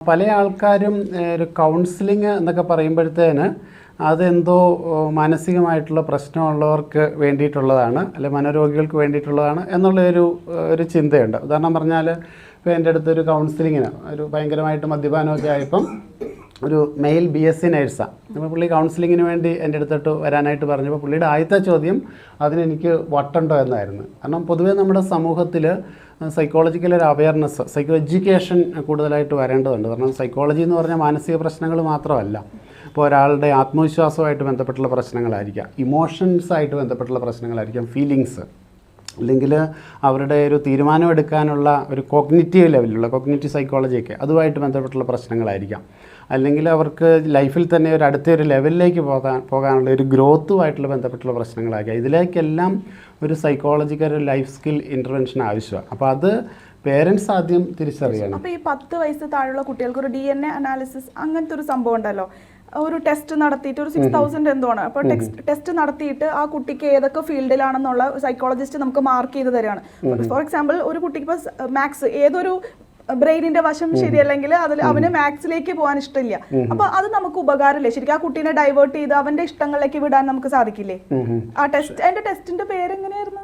പല ആൾക്കാരും ഒരു കൗൺസിലിംഗ് എന്നൊക്കെ പറയുമ്പോഴത്തേന് അതെന്തോ മാനസികമായിട്ടുള്ള പ്രശ്നമുള്ളവർക്ക് വേണ്ടിയിട്ടുള്ളതാണ് അല്ലെ മനോരോഗികൾക്ക് വേണ്ടിയിട്ടുള്ളതാണ് എന്നുള്ളൊരു ഒരു ചിന്തയുണ്ട്. ഉദാഹരണം പറഞ്ഞാൽ ഇപ്പോൾ എന്റെ അടുത്തൊരു കൗൺസിലിങ്ങിന് ഒരു ഭയങ്കരമായിട്ട് മദ്യപാനമൊക്കെ ആയപ്പം ഒരു മെയിൽ ബി എസ് സി നേഴ്സാണ് അപ്പോൾ പുള്ളി കൗൺസിലിങ്ങിന് വേണ്ടി എന്റെ അടുത്തോട്ട് വരാനായിട്ട് പറഞ്ഞപ്പോൾ പുള്ളിയുടെ ആദ്യത്തെ ചോദ്യം അതിനെനിക്ക് വട്ടണ്ടോ എന്നായിരുന്നു. കാരണം പൊതുവേ നമ്മുടെ സമൂഹത്തിൽ സൈക്കോളജിക്കൽ ഒരു അവയർനെസ് സൈക്കോ എഡ്യൂക്കേഷൻ കൂടുതലായിട്ട് വരേണ്ടതുണ്ട്. കാരണം സൈക്കോളജി എന്ന് പറഞ്ഞാൽ മാനസിക പ്രശ്നങ്ങൾ മാത്രമല്ല. ഇപ്പോൾ ഒരാളുടെ ആത്മവിശ്വാസവുമായിട്ട് ബന്ധപ്പെട്ടുള്ള പ്രശ്നങ്ങളായിരിക്കാം. ഇമോഷൻസായിട്ട് ബന്ധപ്പെട്ടുള്ള പ്രശ്നങ്ങളായിരിക്കാം. ഫീലിങ്സ് അല്ലെങ്കിൽ അവരുടെ ഒരു തീരുമാനമെടുക്കാനുള്ള ഒരു കോഗ്നിറ്റീവ് ലെവലിലുള്ള കോഗ്നിറ്റീവ് സൈക്കോളജിയൊക്കെ അതുമായിട്ട് ബന്ധപ്പെട്ടുള്ള പ്രശ്നങ്ങളായിരിക്കാം. അല്ലെങ്കിൽ അവർക്ക് ലൈഫിൽ തന്നെ ഒരു അടുത്ത ഒരു ലെവലിലേക്ക് പോകാൻ പോകാനുള്ള ഒരു ഗ്രോത്തുമായിട്ടുള്ള ബന്ധപ്പെട്ടുള്ള പ്രശ്നങ്ങളായിരിക്കാം. ഇതിലേക്കെല്ലാം ഒരു സൈക്കോളജിക്കൽ ഒരു ലൈഫ് സ്കിൽ ഇന്റർവെൻഷൻ ആവശ്യമാണ്. അപ്പോൾ അത് പേരൻസ് ആദ്യം തിരിച്ചറിയണം. അപ്പോൾ ഈ പത്ത് വയസ്സ് താഴെയുള്ള കുട്ടികൾക്ക് ഒരു ഡി എൻ എ അനാലിസിസ് അങ്ങനത്തെ ഒരു സംഭവം ഉണ്ടല്ലോ. ഒരു ടെസ്റ്റ് നടത്തിയിട്ട് ഒരു സിക്സ് തൗസൻഡ് എന്തോ ആണ് അപ്പോൾ ടെസ്റ്റ് നടത്തിയിട്ട് ആ കുട്ടിക്ക് ഏതൊക്കെ ഫീൽഡിലാണെന്നുള്ള സൈക്കോളജിസ്റ്റ് നമുക്ക് മാർക്ക് ചെയ്ത് തരികയാണ് ഫോർ എക്സാമ്പിൾ ഒരു കുട്ടിക്ക് ഇപ്പോൾ മാത്സ് ഏതൊരു ബ്രെയിനിന്റെ വശം ശരിയല്ലെങ്കിൽ അതിൽ അവന് മാത്സിലേക്ക് പോകാൻ ഇഷ്ടമില്ല. അപ്പൊ അത് നമുക്ക് ഉപകാരമില്ലേ? ശരിക്കും ആ കുട്ടീനെ ഡൈവേർട്ട് ചെയ്ത് അവന്റെ ഇഷ്ടങ്ങളിലേക്ക് വിടാൻ നമുക്ക് സാധിക്കില്ലേ? ആ ടെസ്റ്റ് അതിന്റെ ടെസ്റ്റിന്റെ പേര് എങ്ങനെയായിരുന്നു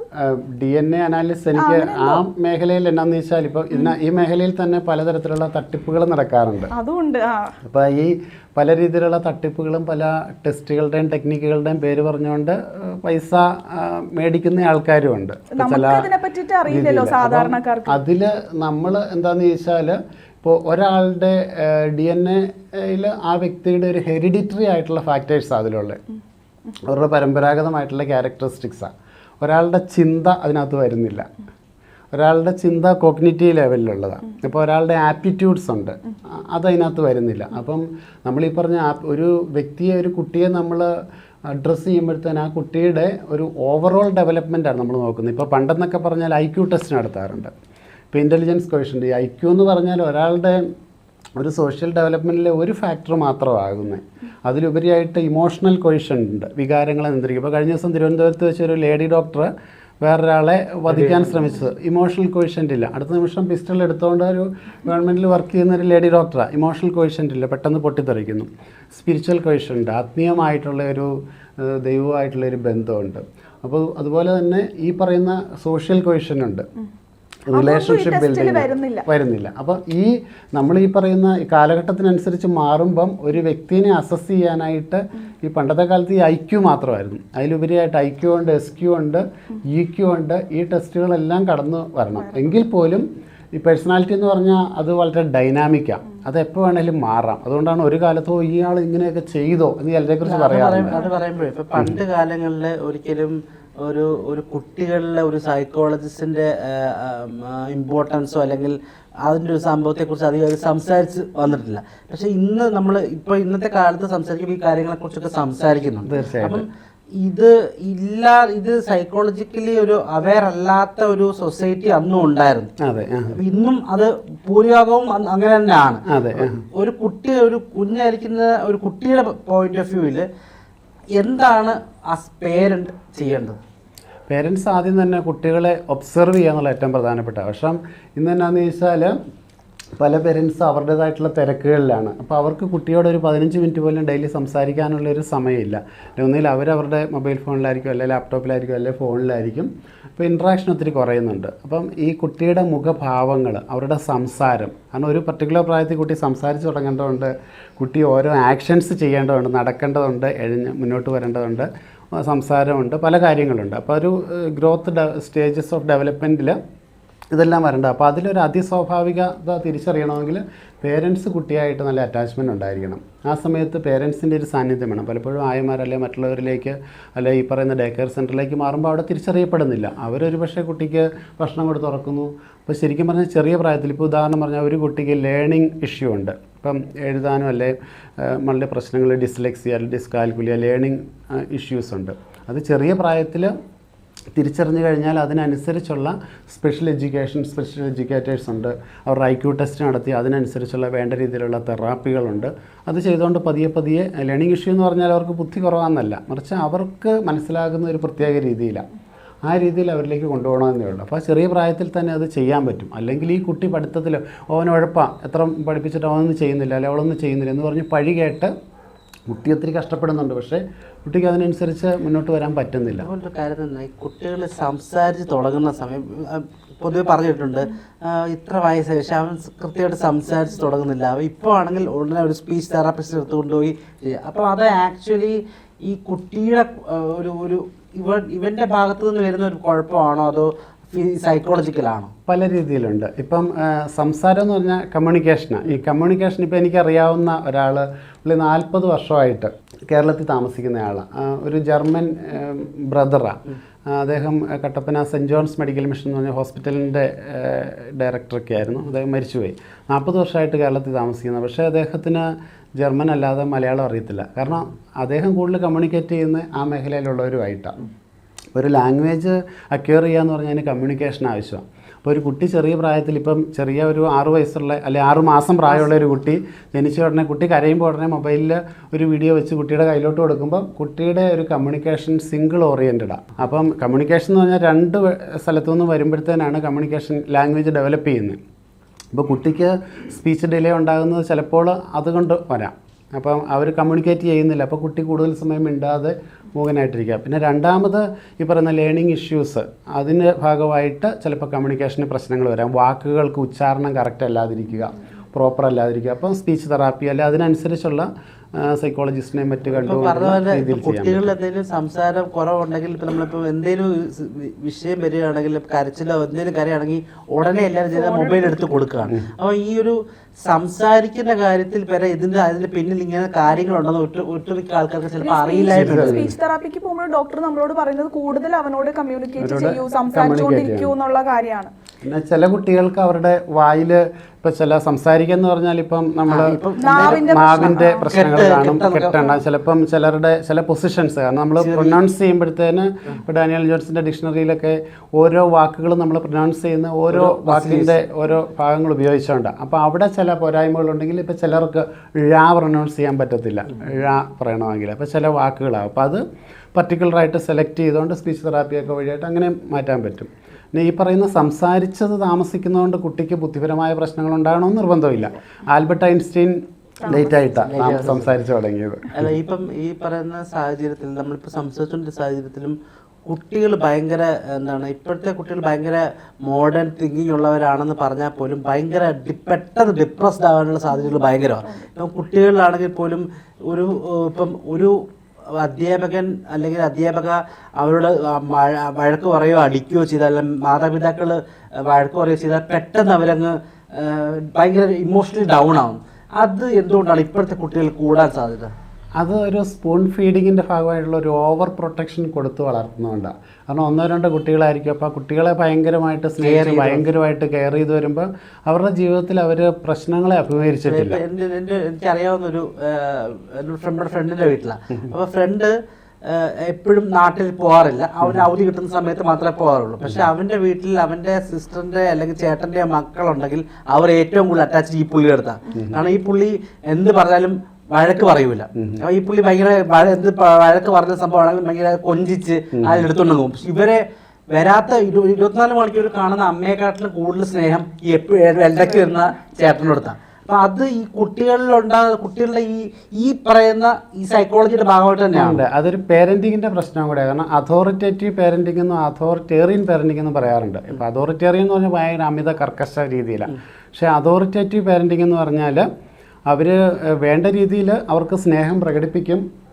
ഡി എൻ എ അനാലിസിസ് എനിക്ക് ആ മേഖലയിൽ എന്നാന്ന് വെച്ചാൽ ഇപ്പൊ ഇതിന ഈ മേഖലയിൽ തന്നെ പലതരത്തിലുള്ള തട്ടിപ്പുകൾ നടക്കാറുണ്ട്. അതുകൊണ്ട് അപ്പോൾ ഈ പല രീതിയിലുള്ള തട്ടിപ്പുകളും പല ടെസ്റ്റുകളുടെയും ടെക്നിക്കുകളുടെയും പേര് പറഞ്ഞുകൊണ്ട് പൈസ മേടിക്കുന്ന ആൾക്കാരും ഉണ്ട്. അതിൽ നമ്മൾ എന്താന്ന് ചോദിച്ചാൽ ഇപ്പോൾ ഒരാളുടെ ഡി എൻ എയിൽ ആ വ്യക്തിയുടെ ഒരു ഹെറിഡിറ്ററി ആയിട്ടുള്ള ഫാക്ടേഴ്സ് അതിലുള്ളത് അവരുടെ പരമ്പരാഗതമായിട്ടുള്ള ക്യാരക്ടറിസ്റ്റിക്സാണ് ഒരാളുടെ ചിന്ത അതിനകത്ത് വരുന്നില്ല. ഒരാളുടെ ചിന്ത കോഗ്നിറ്റീവ് ലെവലിലുള്ളതാണ് ഇപ്പോൾ ഒരാളുടെ ആപ്റ്റിറ്റ്യൂഡ്സ് ഉണ്ട്. അതതിനകത്ത് വരുന്നില്ല. അപ്പം നമ്മൾ ഈ പറഞ്ഞ ഒരു വ്യക്തിയെ ഒരു കുട്ടിയെ നമ്മൾ അഡ്രസ്സ് ചെയ്യുമ്പോഴത്തേന് ആ കുട്ടിയുടെ ഒരു ഓവറോൾ ഡെവലപ്മെന്റാണ് നമ്മൾ നോക്കുന്നത്. ഇപ്പോൾ പണ്ടെന്നൊക്കെ പറഞ്ഞാൽ ഐ ക്യു ടെസ്റ്റ് നടത്താറുണ്ട്. ഇപ്പോൾ ഇന്റലിജൻസ് ക്വസ്റ്റ്യൻ ഈ ഐ ക്യു എന്ന് പറഞ്ഞാൽ ഒരാളുടെ ഒരു സോഷ്യൽ ഡെവലപ്മെന്റിലെ ഒരു ഫാക്ടർ മാത്രമാകുന്നത് അതിലുപരിയായിട്ട് ഇമോഷണൽ കൊയിഷൻ ഉണ്ട്. വികാരങ്ങളെ നിയന്ത്രിക്കും. ഇപ്പോൾ കഴിഞ്ഞ ദിവസം തിരുവനന്തപുരത്ത് വെച്ച് ഒരു ലേഡി ഡോക്ടർ വേറൊരാളെ വധിക്കാൻ ശ്രമിച്ചത്. ഇമോഷണൽ കോയിഷ്യന്റ് ഇല്ല. അടുത്ത നിമിഷം പിസ്റ്റൾ എടുത്തുകൊണ്ട് ഒരു ഗവൺമെന്റിൽ വർക്ക് ചെയ്യുന്ന ഒരു ലേഡി ഡോക്ടറാണ് ഇമോഷണൽ കോയിഷ്യന്റ് ഇല്ല. പെട്ടെന്ന് പൊട്ടിത്തെറിക്കുന്നു. സ്പിരിച്വൽ കോയിഷൻ ഉണ്ട്. ആത്മീയമായിട്ടുള്ള ഒരു ദൈവമായിട്ടുള്ള ഒരു ബന്ധമുണ്ട്. അപ്പോൾ അതുപോലെ തന്നെ ഈ പറയുന്ന സോഷ്യൽ കോയിഷൻ ഉണ്ട്. റിലേഷൻഷിപ്പ് ബിൽഡിംഗ് വരുന്നില്ല. വരുന്നില്ല. അപ്പോൾ ഈ നമ്മൾ ഈ പറയുന്ന കാലഘട്ടത്തിനനുസരിച്ച് മാറുമ്പം ഒരു വ്യക്തിനെ അസസ് ചെയ്യാനായിട്ട് ഈ പണ്ടത്തെ കാലത്ത് ഈ ഐ ക്യു മാത്രമായിരുന്നു. അതിലുപരിയായിട്ട് ഐ ക്യു ഉണ്ട് എസ് ക്യു ഉണ്ട് ഇ ക്യു ഉണ്ട് ഈ ടെസ്റ്റുകളെല്ലാം കടന്നു വരണം. എങ്കിൽ പോലും ഈ പേഴ്സണാലിറ്റി എന്ന് പറഞ്ഞാൽ അത് വളരെ ഡൈനാമിക്കാണ് അത് എപ്പോൾ വേണമെങ്കിലും മാറാം. അതുകൊണ്ടാണ് ഒരു കാലത്തോ ഇയാൾ ഇങ്ങനെയൊക്കെ ചെയ്തോ എന്ന് ചിലരെക്കുറിച്ച് പറയാറുണ്ട് അത് പറയുമ്പോഴേ ഇപ്പൊ പണ്ട് കാലങ്ങളിൽ ഒരിക്കലും ഒരു ഒരു കുട്ടികളിലെ ഒരു സൈക്കോളജിസ്റ്റിന്റെ ഇമ്പോർട്ടൻസോ അല്ലെങ്കിൽ അതിന്റെ ഒരു സംഭവത്തെക്കുറിച്ച് അധികം സംസാരിച്ച് വന്നിട്ടില്ല. പക്ഷെ ഇന്ന് നമ്മൾ ഇപ്പൊ ഇന്നത്തെ കാലത്ത് സംസാരിക്കുമ്പോൾ ഈ കാര്യങ്ങളെ കുറിച്ചൊക്കെ സംസാരിക്കുന്നുണ്ട്. അപ്പം ഇത് ഇല്ല ഇത് സൈക്കോളജിക്കലി ഒരു അവെയർ അല്ലാത്ത ഒരു സൊസൈറ്റി അന്നും ഉണ്ടായിരുന്നു. ഇന്നും അത് ഭൂരിഭാഗവും അങ്ങനെ തന്നെയാണ്. ഒരു കുട്ടി ഒരു കുഞ്ഞായിരിക്കുന്ന ഒരു കുട്ടിയുടെ പോയിന്റ് ഓഫ് വ്യൂവിൽ എന്താണ് ആ പേരന്റ് ചെയ്യേണ്ടത്? പേരൻസ് ആദ്യം തന്നെ കുട്ടികളെ ഒബ്സർവ് ചെയ്യുക എന്നുള്ള ഏറ്റവും പ്രധാനപ്പെട്ട. പക്ഷേ ഇന്ന് എന്നാന്ന് ചോദിച്ചാൽ പല പേരൻസ് അവരുടേതായിട്ടുള്ള തിരക്കുകളിലാണ്. അപ്പോൾ അവർക്ക് കുട്ടിയോട് ഒരു പതിനഞ്ച് മിനിറ്റ് പോലും ഡെയിലി സംസാരിക്കാനുള്ള ഒരു സമയമില്ല. ഒന്നുകിൽ അവരവരുടെ മൊബൈൽ ഫോണിലായിരിക്കും അല്ലെങ്കിൽ ലാപ്ടോപ്പിലായിരിക്കും അല്ലെങ്കിൽ ഫോണിലായിരിക്കും. അപ്പോൾ ഇൻട്രാക്ഷൻ ഒത്തിരി കുറയുന്നുണ്ട്. അപ്പം ഈ കുട്ടിയുടെ മുഖഭാവങ്ങൾ അവരുടെ സംസാരം കാരണം ഒരു പർട്ടിക്കുലർ പ്രായത്തിൽ കുട്ടി സംസാരിച്ച് തുടങ്ങേണ്ടതുണ്ട് കുട്ടി ഓരോ ആക്ഷൻസ് ചെയ്യേണ്ടതുണ്ട് നടക്കേണ്ടതുണ്ട് എഴിഞ്ഞ് മുന്നോട്ട് വരേണ്ടതുണ്ട് സംസാരമുണ്ട് പല കാര്യങ്ങളുണ്ട്. അപ്പോൾ ഒരു ഗ്രോത്ത് സ്റ്റേജസ് ഓഫ് ഡെവലപ്മെന്റിൽ ഇതെല്ലാം വരണ്ട. അപ്പോൾ അതിലൊരു അതിസ്വാഭാവികത തിരിച്ചറിയണമെങ്കിൽ പേരൻസ് കുട്ടിയായിട്ട് നല്ല അറ്റാച്ച്മെന്റ് ഉണ്ടായിരിക്കണം. ആ സമയത്ത് പേരൻസിന്റെ ഒരു സാന്നിധ്യം വേണം. പലപ്പോഴും ആയമാർ അല്ലെങ്കിൽ മറ്റുള്ളവരിലേക്ക് അല്ലെ ഈ പറയുന്ന ഡേ കെയർ സെന്ററിലേക്ക് മാറുമ്പോൾ അവിടെ തിരിച്ചറിയപ്പെടുന്നില്ല. അവരൊരു പക്ഷേ കുട്ടിക്ക് ഭക്ഷണം കൊടുത്ത് തുറക്കുന്നു അപ്പോൾ ശരിക്കും പറഞ്ഞാൽ ചെറിയ പ്രായത്തിൽ ഇപ്പോൾ ഉദാഹരണം പറഞ്ഞാൽ ഒരു കുട്ടിക്ക് ലേണിംഗ് ഇഷ്യൂ ഉണ്ട്. ഇപ്പം എഴുതാനും അല്ലെ വളരെ പ്രശ്നങ്ങൾ ഡിസ്ലെക്സിയ ഡിസ്കാൽക്കുലിയ ലേണിംഗ് ഇഷ്യൂസ് ഉണ്ട്. അത് ചെറിയ പ്രായത്തിൽ തിരിച്ചറിഞ്ഞു കഴിഞ്ഞാൽ അതിനനുസരിച്ചുള്ള സ്പെഷ്യൽ എഡ്യൂക്കേഷൻ സ്പെഷ്യൽ എഡ്യൂക്കേറ്റേഴ്സ് ഉണ്ട്. അവർ ഐ ക്യു ടെസ്റ്റ് നടത്തി അതിനനുസരിച്ചുള്ള വേണ്ട രീതിയിലുള്ള തെറാപ്പികളുണ്ട്. അത് ചെയ്തുകൊണ്ട് പതിയെ പതിയെ ലേണിംഗ് ഇഷ്യൂ എന്ന് പറഞ്ഞാൽ അവർക്ക് ബുദ്ധി കുറവാന്നല്ല. മറിച്ച് അവർക്ക് മനസ്സിലാകുന്ന ഒരു പ്രത്യേക രീതിയിലാണ് ആ രീതിയിൽ അവരിലേക്ക് കൊണ്ടുപോകണമെന്നേ ഉള്ളൂ. അപ്പോൾ ചെറിയ പ്രായത്തിൽ തന്നെ അത് ചെയ്യാൻ പറ്റും. അല്ലെങ്കിൽ ഈ കുട്ടി പഠിത്തത്തിൽ ഓൻ ഉഴപ്പാ. എത്ര പഠിപ്പിച്ചിട്ട് അവനൊന്നും ചെയ്യുന്നില്ല. അല്ലെങ്കിൽ അവളൊന്നും ചെയ്യുന്നില്ല. എന്ന് പറഞ്ഞ് പഴി കേട്ട് കുട്ടി ഒത്തിരി കഷ്ടപ്പെടുന്നുണ്ട് പക്ഷേ കുട്ടിക്ക് അതിനനുസരിച്ച് മുന്നോട്ട് വരാൻ പറ്റുന്നില്ല. അതുകൊണ്ട് കാര്യം തന്നെ കുട്ടികൾ സംസാരിച്ച് തുടങ്ങുന്ന സമയം പൊതുവെ പറഞ്ഞിട്ടുണ്ട് ഇത്ര വയസ്സായി പക്ഷേ അവൻ കൃത്യമായിട്ട് സംസാരിച്ച് തുടങ്ങുന്നില്ല. അവൻ ഇപ്പോൾ ആണെങ്കിൽ ഉടനെ ഒരു സ്പീച്ച് തെറാപ്പിസ്റ്റ് എടുത്ത് കൊണ്ടുപോയി അപ്പോൾ അത് ആക്ച്വലി ഈ കുട്ടിയുടെ ഒരു ഒരു ഇവ ഇവന്റെ ഭാഗത്തു നിന്ന് വരുന്ന ഒരു കുഴപ്പമാണോ? അതോ സൈക്കോളജിക്കലാണോ പല രീതിയിലുണ്ട്. ഇപ്പം സംസാരം എന്ന് പറഞ്ഞാൽ കമ്മ്യൂണിക്കേഷനാണ് ഈ കമ്മ്യൂണിക്കേഷൻ ഇപ്പം എനിക്കറിയാവുന്ന ഒരാൾ പുള്ളി നാൽപ്പത് വർഷമായിട്ട് കേരളത്തിൽ താമസിക്കുന്ന ആളാണ് ഒരു ജർമ്മൻ ബ്രദറാണ് അദ്ദേഹം Kattappana saint John's medical mission എന്ന് പറഞ്ഞ ഹോസ്പിറ്റലിന്റെ ഡയറക്ടറൊക്കെ ആയിരുന്നു. അദ്ദേഹം മരിച്ചുപോയി. നാൽപ്പത് വർഷമായിട്ട് കേരളത്തിൽ താമസിക്കുന്നത് പക്ഷേ അദ്ദേഹത്തിന് ജർമ്മൻ അല്ലാതെ മലയാളം അറിയത്തില്ല. കാരണം അദ്ദേഹം കൂടുതൽ കമ്മ്യൂണിക്കേറ്റ് ചെയ്യുന്ന ആ മേഖലയിലുള്ളവരുമായിട്ടാണ് ഒരു ലാംഗ്വേജ് അക്വയർ ചെയ്യുക എന്ന് പറഞ്ഞാൽ അതിന് കമ്മ്യൂണിക്കേഷൻ ആവശ്യമാണ് അപ്പോൾ ഒരു കുട്ടി ചെറിയ പ്രായത്തിൽ ഇപ്പം ചെറിയ ഒരു ആറു വയസ്സുള്ള അല്ലെ ആറു മാസം പ്രായമുള്ള ഒരു കുട്ടി ജനിച്ച ഉടനെ കുട്ടി കരയുമ്പോൾ ഉടനെ മൊബൈലിൽ ഒരു വീഡിയോ വെച്ച് കുട്ടിയുടെ കയ്യിലോട്ട് കൊടുക്കുമ്പോൾ കുട്ടിയുടെ ഒരു കമ്മ്യൂണിക്കേഷൻ സിംഗിൾ ഓറിയന്റഡാണ് അപ്പം കമ്മ്യൂണിക്കേഷൻ എന്ന് പറഞ്ഞാൽ രണ്ട് സ്ഥലത്തു നിന്ന് വരുമ്പോഴത്തേനാണ് കമ്മ്യൂണിക്കേഷൻ ലാംഗ്വേജ് ഡെവലപ്പ് ചെയ്യുന്നത്. അപ്പോൾ കുട്ടിക്ക് സ്പീച്ച് ഡിലേ ഉണ്ടാകുന്നത് ചിലപ്പോൾ അതുകൊണ്ട് വരാം. അപ്പം അവർ കമ്മ്യൂണിക്കേറ്റ് ചെയ്യുന്നില്ല. അപ്പോൾ കുട്ടി കൂടുതൽ സമയം മിണ്ടാതെ മൂകനായിട്ടിരിക്കുക പിന്നെ രണ്ടാമത് ഈ പറയുന്ന ലേണിംഗ് ഇഷ്യൂസ് അതിന്റെ ഭാഗമായിട്ട് ചിലപ്പോൾ കമ്മ്യൂണിക്കേഷന് പ്രശ്നങ്ങൾ വരാം. വാക്കുകൾക്ക് ഉച്ചാരണം കറക്റ്റ് അല്ലാതിരിക്കുക. പ്രോപ്പർ അല്ലാതിരിക്കുക. അപ്പം സ്പീച്ച് തെറാപ്പി അല്ലെ അതിനനുസരിച്ചുള്ള സൈക്കോളജിസ്റ്റിനെ മറ്റു കണ്ടു കുട്ടികളിൽ എന്തെങ്കിലും സംസാരം കുറവുണ്ടെങ്കിൽ ഇപ്പൊ നമ്മളിപ്പോ എന്തെങ്കിലും വിഷയം വരികയാണെങ്കിൽ കരച്ചിലോ എന്തെങ്കിലും കരയാണെങ്കിൽ ഉടനെ എല്ലാവരും ചെയ്ത മൊബൈൽ എടുത്ത് കൊടുക്കുകയാണ്. അപ്പൊ ഈ ഒരു സംസാരിക്കുന്ന കാര്യത്തിൽ വരെ ഇതിന്റെ അതിന്റെ പിന്നിൽ ഇങ്ങനെ കാര്യങ്ങളുണ്ടെന്ന് ഒറ്റ ഒട്ടുമിക്ക ആൾക്കാർക്ക് ചിലപ്പോൾ അറിയില്ലായിട്ടുണ്ട് സ്പീച്ച് തെറാപ്പിക്ക് പോകുമ്പോൾ ഡോക്ടർ നമ്മളോട് പറയുന്നത് കൂടുതൽ അവനോട് കമ്മ്യൂണിക്കേറ്റ് ചെയ്യൂ സംസാരിച്ചുകൊണ്ടിരിക്കൂ എന്നുള്ള കാര്യമാണ്. പിന്നെ ചില കുട്ടികൾക്ക് അവരുടെ വായിൽ ഇപ്പൊ ചില സംസാരിക്കുക എന്ന് പറഞ്ഞാൽ ഇപ്പം നമ്മൾ നാവിന്റെ പ്രശ്നങ്ങൾ കാണും. കെട്ടണ്ട ചിലപ്പം ചിലരുടെ ചില പൊസിഷൻസ് കാരണം നമ്മൾ പ്രൊനൗൺസ് ചെയ്യുമ്പോഴത്തേന് ഇപ്പൊ ഡാനിയൽ ജോൺസിന്റെ ഡിക്ഷണറിയിലൊക്കെ ഓരോ വാക്കുകളും നമ്മൾ പ്രൊനൗൺസ് ചെയ്യുന്ന ഓരോ വാക്കിന്റെ ഓരോ ഭാഗങ്ങൾ ഉപയോഗിച്ചുകൊണ്ട് അപ്പോൾ അവിടെ ചില പോരായ്മകൾ ഉണ്ടെങ്കിൽ ഇപ്പൊ ചിലർക്ക് ഴ പ്രൊനൗൺസ് ചെയ്യാൻ പറ്റത്തില്ല. ഴ പറയണമെങ്കിൽ. അപ്പോൾ ചില വാക്കുകളാകും അപ്പോൾ അത് പർട്ടിക്കുലറായിട്ട് സെലക്ട് ചെയ്തുകൊണ്ട് സ്പീച്ച് തെറാപ്പിയൊക്കെ വഴിയായിട്ട് അങ്ങനെ മാറ്റാൻ പറ്റും. പിന്നെ ഈ പറയുന്ന സംസാരിച്ചത് താമസിക്കുന്നതുകൊണ്ട് കുട്ടിക്ക് ബുദ്ധിപരമായ പ്രശ്നങ്ങൾ ഉണ്ടാകണമെന്ന് നിർബന്ധമില്ല. ആൽബർട്ട് ഐൻസ്റ്റീൻ ലേറ്റ് ആയിട്ടാണ് സംസാരിച്ചു തുടങ്ങിയത്. അല്ല ഇപ്പം ഈ പറയുന്ന സാഹചര്യത്തിൽ നമ്മളിപ്പോൾ സംസാരിച്ചുകൊണ്ടിരുന്ന സാഹചര്യത്തിലും കുട്ടികൾ ഭയങ്കര എന്താണ് ഇപ്പോഴത്തെ കുട്ടികൾ ഭയങ്കര മോഡേൺ തിങ്കിങ് ഉള്ളവരാണെന്ന് പറഞ്ഞാൽ പോലും ഭയങ്കര പെട്ടെന്ന് ഡിപ്രസ്ഡ് ആവാനുള്ള സാധ്യതകൾ ഭയങ്കരമാണ്. ഇപ്പം കുട്ടികളിലാണെങ്കിൽ പോലും ഒരു ഇപ്പം ഒരു അധ്യാപകൻ അല്ലെങ്കിൽ അധ്യാപക അവരോട് വഴക്ക് പറയുകയോ അടിക്കുകയോ ചെയ്താൽ അല്ലെങ്കിൽ മാതാപിതാക്കൾ വഴക്ക് പറയുകയോ ചെയ്താൽ പെട്ടെന്ന് അവരങ്ങ് ഭയങ്കര ഇമോഷണലി ഡൗൺ ആവും. അത് എന്തുകൊണ്ടാണ് ഇപ്പോഴത്തെ കുട്ടികൾ കൂടാൻ സാധ്യത? അത് ഒരു സ്പൂൺ ഫീഡിങ്ങിന്റെ ഭാഗമായിട്ടുള്ള ഒരു ഓവർ പ്രൊട്ടക്ഷൻ കൊടുത്ത് വളർത്തുന്നതുകൊണ്ടാണ് കാരണം ഒന്നോ രണ്ടോ കുട്ടികളായിരിക്കും. അപ്പോൾ കുട്ടികളെ ഭയങ്കരമായിട്ട് സ്നേഹിച്ച് ഭയങ്കരമായിട്ട് കെയർ ചെയ്ത് വരുമ്പോൾ അവരുടെ ജീവിതത്തിൽ അവർ പ്രശ്നങ്ങളെ അഭിമുഖീകരിച്ചിട്ടില്ല. എന്റെ എനിക്കറിയാവുന്ന ഒരു നമ്മുടെ ഫ്രണ്ടിന്റെ വീട്ടിലാണ് അപ്പോൾ ഫ്രണ്ട് എപ്പോഴും നാട്ടിൽ പോകാറില്ല അവന് അവധി കിട്ടുന്ന സമയത്ത് മാത്രമേ പോകാറുള്ളൂ പക്ഷെ അവന്റെ വീട്ടിൽ അവന്റെ സിസ്റ്ററിന്റെ അല്ലെങ്കിൽ ചേട്ടന്റെ മക്കളുണ്ടെങ്കിൽ അവർ ഏറ്റവും കൂടുതൽ അറ്റാച്ച് ഈ പുള്ളിയുടെ അടുത്താണ് കാരണം ഈ പുള്ളി എന്ത് പറഞ്ഞാലും വഴക്ക് പറയൂല. ഈ പുള്ളി ഭയങ്കര എന്ത് വഴക്ക് പറഞ്ഞ സംഭവമാണെങ്കിൽ ഭയങ്കര കൊഞ്ചിച്ച് അതിലെടുത്തോണ്ട് പോകും പക്ഷെ ഇവരെ വരാത്ത ഇരു- ഇരുപത്തിനാല് മണിക്കൂർ കാണുന്ന അമ്മയെക്കാട്ടിലും കൂടുതൽ സ്നേഹം ഈ എപ്പോഴും വരുന്ന ചേട്ടനോടത്താണ് അപ്പൊ അത് ഈ കുട്ടികളിലുണ്ടാകുന്ന കുട്ടികളുടെ ഈ ഈ പറയുന്ന ഈ സൈക്കോളജിയുടെ ഭാഗമായിട്ട് തന്നെയാണ്. ഉണ്ട്. അതൊരു പേരന്റിങ്ങിന്റെ പ്രശ്നം കൂടെ കാരണം അതോറിറ്റേറ്റീവ് പേരന്റിംഗ് എന്നും അതോറിറ്റേറിയൻ പേരന്റിംഗ് എന്നും പറയാറുണ്ട്. ഇപ്പോൾ അതോറിറ്റേറിയൻ എന്ന് പറഞ്ഞാൽ ഭയങ്കര അമിത കർക്കശ രീതിയിലാണ് പക്ഷേ അതോറിറ്റേറ്റീവ് പേരന്റിംഗ് എന്ന് പറഞ്ഞാൽ അവർ വേണ്ട രീതിയിൽ അവർക്ക് സ്നേഹം പ്രകടിപ്പിക്കും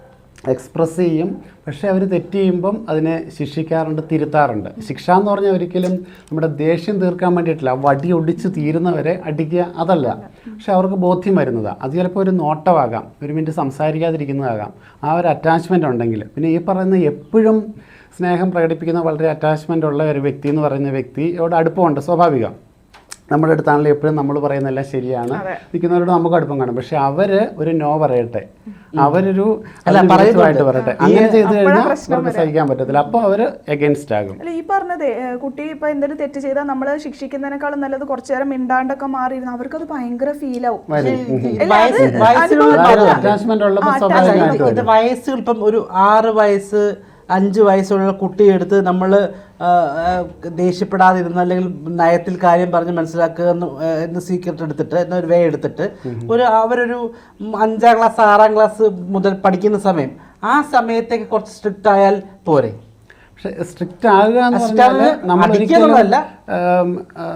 എക്സ്പ്രസ് ചെയ്യും. പക്ഷേ അവർ തെറ്റ് ചെയ്യുമ്പം അതിനെ ശിക്ഷിക്കാറുണ്ട് തിരുത്താറുണ്ട്. ശിക്ഷ എന്ന് പറഞ്ഞാൽ ഒരിക്കലും നമ്മുടെ ദേഷ്യം തീർക്കാൻ വേണ്ടിയിട്ടില്ല. വടി ഒടിച്ച് തീരുന്നവരെ അടിക്കുക അതല്ല. പക്ഷെ അവർക്ക് ബോധ്യം വരുന്നതാണ് അത് ചിലപ്പോൾ ഒരു നോട്ടമാകാം ഒരു മിനിറ്റ് സംസാരിക്കാതിരിക്കുന്നതാകാം. ആ ഒരു അറ്റാച്ച്മെന്റ് ഉണ്ടെങ്കിൽ. പിന്നെ ഈ പറയുന്ന എപ്പോഴും സ്നേഹം പ്രകടിപ്പിക്കുന്ന വളരെ അറ്റാച്ച്മെന്റ് ഉള്ള ഒരു വ്യക്തി എന്ന് പറയുന്ന വ്യക്തിയോട് അടുപ്പമുണ്ട് സ്വാഭാവികം. നമ്മുടെ അടുത്താണല്ലോ എപ്പോഴും നമ്മൾ പറയുന്നതെല്ലാം ശരിയാണ്. നിൽക്കുന്നവരോട് നമുക്ക് അടുപ്പം കാണും. പക്ഷെ അവർ ഒരു നോ പറയട്ടെ. അവരൊരു പറയട്ടെ. അങ്ങനെ ചെയ്ത് കഴിഞ്ഞാൽ സഹിക്കാൻ പറ്റത്തില്ല. അപ്പോൾ അവർ എഗൈൻസ്റ്റ് ആകും. അല്ല ഈ പറഞ്ഞത് കുട്ടി ഇപ്പൊ എന്തെങ്കിലും തെറ്റ് ചെയ്താൽ നമ്മൾ ശിക്ഷിക്കുന്നതിനേക്കാളും നല്ലത് കുറച്ചു നേരം മിണ്ടാണ്ടൊക്കെ മാറിയിരുന്നു അവർക്കത് ഭയങ്കര ഫീൽ ആവും. വരും അല്ല, വയസ്സ് അത് വയസ്സുകൾ അനുഭവം മാറുകയാണ്. അറ്റാച്ച്മെന്റ് ഉള്ളപ്പോൾ ആ, അല്ല, സ്വാഭാവികമായിട്ട് ഇത് ഇത് വരും. വയസ്സുകൾ ഇപ്പം ഒരു ആറ് വയസ്സ് അഞ്ച് വയസ്സുള്ള കുട്ടിയെടുത്ത് നമ്മൾ ദേഷ്യപ്പെടാതിരുന്ന് അല്ലെങ്കിൽ നയത്തിൽ കാര്യം പറഞ്ഞ് മനസ്സിലാക്കുക എന്ന് എന്ന് സീക്രട്ട് എടുത്തിട്ട് എന്നൊരു വേ എടുത്തിട്ട് ഒരു അവരൊരു അഞ്ചാം ക്ലാസ് ആറാം ക്ലാസ് മുതൽ പഠിക്കുന്ന സമയം ആ സമയത്തേക്ക് കുറച്ച് സ്ട്രിക്റ്റ് ആയാൽ പോരെ പക്ഷെ സ്ട്രിക്റ്റ് ആകുക എന്ന് പറഞ്ഞാൽ അടിക്കാന്നുള്ളതല്ല.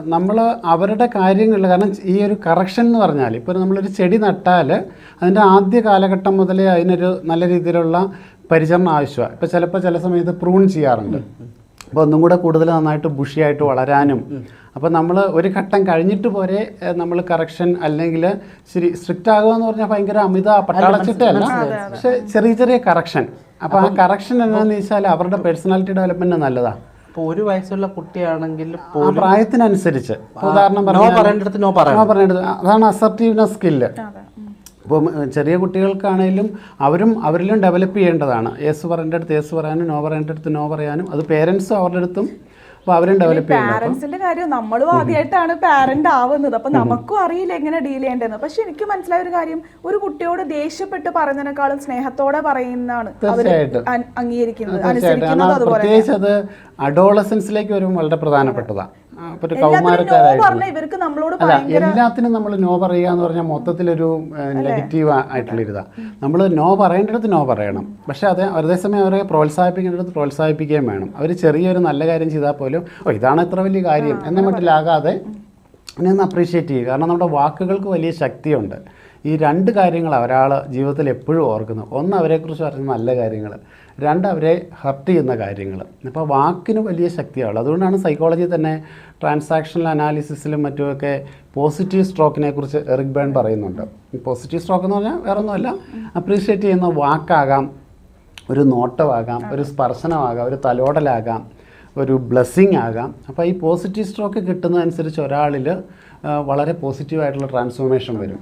നമ്മൾ അവരുടെ കാര്യങ്ങളിൽ കാരണം ഈ ഒരു കറക്ഷൻ എന്ന് പറഞ്ഞാൽ ഇപ്പോൾ നമ്മളൊരു ചെടി നട്ടാൽ അതിന്റെ ആദ്യ കാലഘട്ടം മുതലേ അതിനൊരു നല്ല രീതിയിലുള്ള പരിചരണം ആവശ്യമാണ് ഇപ്പോൾ ചിലപ്പോൾ ചില സമയത്ത് പ്രൂൺ ചെയ്യാറുണ്ട്. അപ്പോൾ ഒന്നും കൂടെ കൂടുതൽ നന്നായിട്ട് ബുഷിയായിട്ട് വളരാനും. അപ്പോൾ നമ്മൾ ഒരു ഘട്ടം കഴിഞ്ഞിട്ട് പോരെ നമ്മൾ കറക്ഷൻ അല്ലെങ്കിൽ ശരി സ്ട്രിക്റ്റ് ആകുക എന്ന് പറഞ്ഞാൽ ഭയങ്കര അമിത പട്ടാളച്ചിട്ടല്ല പക്ഷെ ചെറിയ ചെറിയ കറക്ഷൻ അപ്പോൾ ആ കറക്ഷൻ എന്താണെന്ന് വെച്ചാൽ അവരുടെ പേഴ്സണാലിറ്റി ഡെവലപ്മെന്റ് നല്ലതാണ് അപ്പോൾ ഒരു വയസ്സുള്ള കുട്ടിയാണെങ്കിൽ ആ പ്രായത്തിനനുസരിച്ച്. ഇപ്പൊ ഉദാഹരണം നോ പറഞ്ഞാൽ- നോ പറയേണ്ടത്. അതാണ് അസർട്ടീവ്നെസ് സ്കില്ല് അപ്പം ചെറിയ കുട്ടികൾക്കാണേലും അവരും അവരിലും ഡെവലപ്പ് ചെയ്യേണ്ടതാണ്. യെസ് പറയേണ്ട അടുത്ത് യെസ് പറയാനും നോ പറയേണ്ട അടുത്ത് നോ പറയാനും. അത് പേരൻസും അവരുടെ അടുത്തും പാരന്റ്സിന്റെ കാര്യം നമ്മളും ആദ്യമായിട്ടാണ് പാരന്റ് ആവുന്നത്. അപ്പൊ നമുക്കും അറിയില്ല എങ്ങനെ ഡീൽ ചെയ്യേണ്ടതെന്ന്. പക്ഷെ എനിക്ക് മനസ്സിലായ ഒരു കാര്യം ഒരു കുട്ടിയോട് ദേഷ്യപ്പെട്ട് പറയുന്നതിനേക്കാളും സ്നേഹത്തോടെ പറയുന്നതാണ്. അംഗീകരിക്കുന്നത് പ്രത്യേകിച്ച് അത് അഡോളസൻസിലേക്ക് വരുമ്പോൾ വളരെ പ്രധാനപ്പെട്ടതാണ്. കൗമാരക്കാരായിട്ടുള്ള ഇവർക്ക് നമ്മളോട് അല്ല എല്ലാത്തിനും നമ്മൾ നോ പറയുക എന്ന് പറഞ്ഞാൽ മൊത്തത്തിലൊരു നെഗറ്റീവ് ആയിട്ടുള്ള ഇതാ നമ്മൾ നോ പറയേണ്ടടുത്ത് നോ പറയണം. പക്ഷേ അത് അതേസമയം അവരെ പ്രോത്സാഹിപ്പിക്കേണ്ടടുത്ത് പ്രോത്സാഹിപ്പിക്കുകയും വേണം. അവർ ചെറിയൊരു നല്ല കാര്യം ചെയ്താൽ പോലും ഓ ഇതാണ് ഇത്ര വലിയ കാര്യം എന്ന മട്ടിലാകാതെ അതിനെ ഒന്ന് അപ്രീഷിയേറ്റ് ചെയ്യുക. കാരണം നമ്മുടെ വാക്കുകൾക്ക് വലിയ ശക്തിയുണ്ട്. ഈ രണ്ട് കാര്യങ്ങളാണ് ഒരാൾ ജീവിതത്തിൽ എപ്പോഴും ഓർക്കുന്നു. ഒന്ന് അവരെക്കുറിച്ച് പറയുന്ന നല്ല കാര്യങ്ങൾ. രണ്ട് അവരെ ഹർട്ട് ചെയ്യുന്ന കാര്യങ്ങൾ. അപ്പോൾ വാക്കിന് വലിയ ശക്തിയാണ് അതുകൊണ്ടാണ് സൈക്കോളജി തന്നെ ട്രാൻസാക്ഷണൽ അനാലിസിസിലും മറ്റുമൊക്കെ പോസിറ്റീവ് സ്ട്രോക്കിനെ കുറിച്ച് എറിക് ബേൺ പറയുന്നുണ്ട്. പോസിറ്റീവ് സ്ട്രോക്ക് എന്ന് പറഞ്ഞാൽ വേറെ ഒന്നുമല്ല അപ്രീഷിയേറ്റ് ചെയ്യുന്ന വാക്കാകാം ഒരു നോട്ടമാകാം ഒരു സ്പർശനമാകാം ഒരു തലോടലാകാം ഒരു ബ്ലെസ്സിങ് ആകാം. അപ്പോൾ ഈ പോസിറ്റീവ് സ്ട്രോക്ക് കിട്ടുന്നതനുസരിച്ച് ഒരാളിൽ വളരെ പോസിറ്റീവായിട്ടുള്ള ട്രാൻസ്ഫോർമേഷൻ വരും.